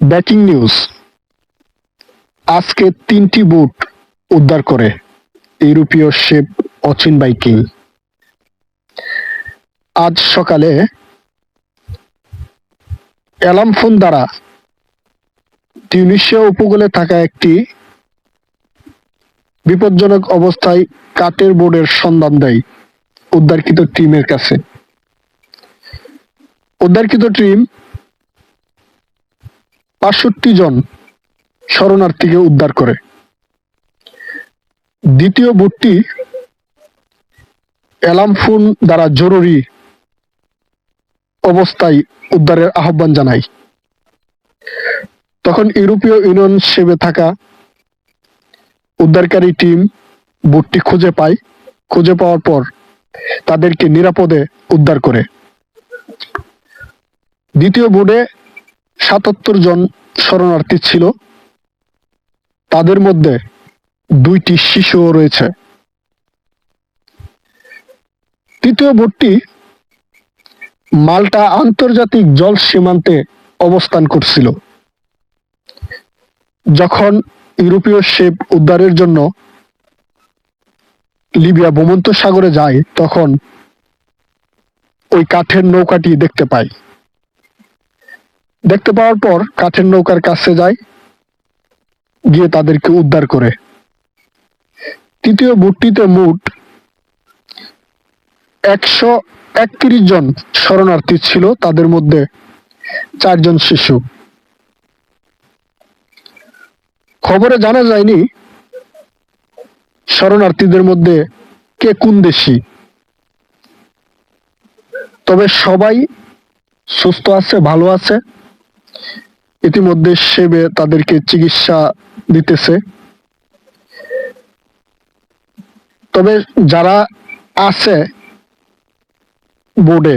Breaking news. আজকে তিনটি বুট উদ্ধার করে ইউরোপীয় শেপ অচিন বাইকিং। আজ সকালে অ্যালার্ম ফোন দ্বারা টিউনিশিয়া উপকূলে থাকা একটি বিপজ্জনক অবস্থায় কাঠের বোর্ডের সন্ধান দেয় উদ্ধারকৃত টিমের কাছে। উদ্ধারকৃত টিম বাষট্টি জন শরণার্থীকে উদ্ধার করে। দ্বিতীয় বোটটি অ্যালার্ম ফোন দ্বারা জরুরি অবস্থায় উদ্ধারের আহ্বান জানায় তখন ইউরোপীয় ইউনিয়ন সেবে থাকা উদ্ধারকারী টিম বোটটি খুঁজে পায়। খুঁজে পাওয়ার পর তাদেরকে নিরাপদে উদ্ধার করে। দ্বিতীয় বোর্ডে সাতাত্তর জন শরণার্থী ছিল। তাদের মধ্যে দুইটি শিশুও রয়েছে। তৃতীয় বোটটি মাল্টা আন্তর্জাতিক জল সীমান্তে অবস্থান করছিল। যখন ইউরোপীয় শেপ উদ্ধারের জন্য লিবিয়া ভূমন্ত সাগরে যায়, তখন ওই কাঠের নৌকাটি দেখতে পায় দেখতে পাওয়ার পর কাঠের নৌকার কাছে যায়, গিয়ে তাদেরকে উদ্ধার করে। তৃতীয় বুটটিতে মোট একশো একত্রিশ জন শরণার্থী ছিল, তাদের মধ্যে চারজন শিশু। খবরে জানা যায়নি শরণার্থীদের মধ্যে কে কোন দেশি। তবে সবাই সুস্থ আছে, ভালো আছে। ইতিমধ্যে সেবে তাদেরকে চিকিৎসা দিতেছে। তবে যারা আছে বোর্ডে,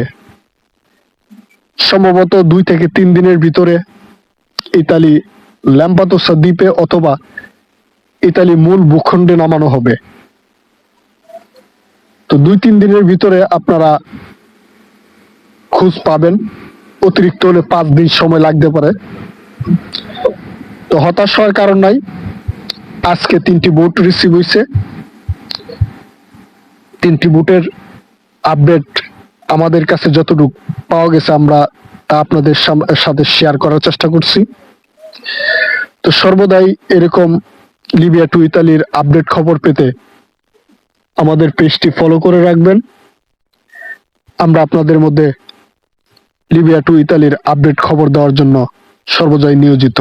সম্ভবত দুই থেকে তিন দিনের ভিতরে ইতালি ল্যাম্পাতোসা দ্বীপে অথবা ইতালি মূল ভূখণ্ডে নামানো হবে। তো দুই তিন দিনের ভিতরে আপনারা খোঁজ পাবেন। অতিরিক্ত হলে পাঁচ দিন সময় লাগতে পারে। তো হতাশ হওয়ার কারণ নাই। আজকে তিনটি বুট রিসিভ হয়েছে তিনটি বুটের আপডেট আমাদের কাছে যতটুকু পাওয়া গেছে আমরা তা আপনাদের সাথে শেয়ার করার চেষ্টা করছি। তো সর্বদাই এরকম লিবিয়া টু ইতালির আপডেট খবর পেতে আমাদের পেজটি ফলো করে রাখবেন। আমরা আপনাদের মধ্যে লিবিয়া টু ইতালির আপডেট খবর দেওয়ার জন্য সর্বদাই নিয়োজিত।